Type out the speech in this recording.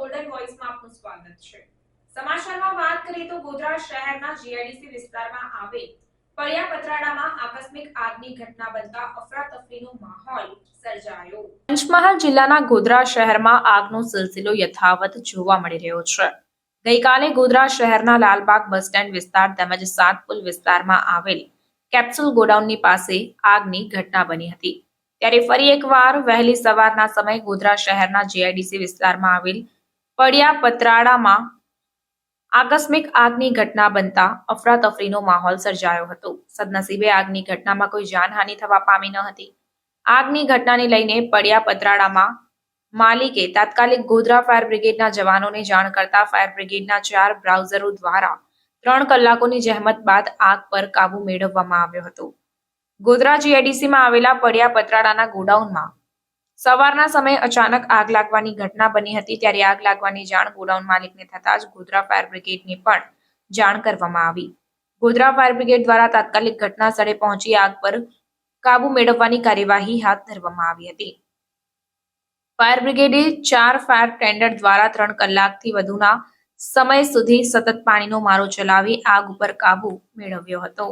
Golden વોઇસમાં આપનું સ્વાગત છે. સમાચારમાં વાત કરીએ તો ગોધરા શહેરના જીઆઈડીસી વિસ્તારમાં આવેલ પળિયા પતરાડામાં આકસ્મિક આગની ઘટના બનતા અફરાતફરીનો માહોલ સર્જાયો. પંચમહાલ જિલ્લાના ગોધરા શહેરમાં આગનો સિલસિલો યથાવત જોવા મળી રહ્યો છે. ગઈકાલે ગોધરા શહેરના લાલબાગ બસ સ્ટેન્ડ વિસ્તાર તેમજ સાતપુલ વિસ્તારમાં આવેલ કેપ્સ્યુલ ગોડાઉનની પાસે આગની ઘટના બની હતી. ત્યારે ફરી એકવાર વહેલી સવારના સમયે ગોધરા શહેરના જીઆઈડીસી વિસ્તારમાં આવેલ પડિયા પતરાળામાં આકસ્મિક આગની ઘટના બનતા અફરાતફરીનો માહોલ સર્જાયો હતો. સદનસીબે આગની ઘટનામાં કોઈ જાનહાનિ થવા પામી ન હતી. આગની ઘટનાને લઈને પડ્યા પતરાળામાં માલિકે તાત્કાલિક ગોધરા ફાયર બ્રિગેડના જવાનોને જાણ કરતા ફાયર બ્રિગેડના ચાર બ્રાઉઝરો દ્વારા ત્રણ કલાકોની જહેમત બાદ આગ પર કાબુ મેળવવામાં આવ્યો હતો. ગોધરા જીઆઈડીસીમાં આવેલા પડ્યા પતરાળાના ગોડાઉનમાં સવારના સમયે અચાનક આગ લાગવાની ઘટના બની હતી ત્યારે આગ લાગવાની જાણ ગોડાઉન માલિકને થતા જ ગોધરા ફાયર બ્રિગેડને પણ જાણ કરવામાં આવી. ગોધરા ફાયર બ્રિગેડ દ્વારા તાત્કાલિક ઘટના સ્થળે પહોંચી આગ પર કાબુ મેળવવાની કાર્યવાહી હાથ ધરવામાં આવી હતી. ફાયર બ્રિગેડે ચાર ફાયર ટેન્ડર દ્વારા ત્રણ કલાકથી વધુના સમય સુધી સતત પાણીનો મારો ચલાવી આગ ઉપર કાબુ મેળવ્યો હતો.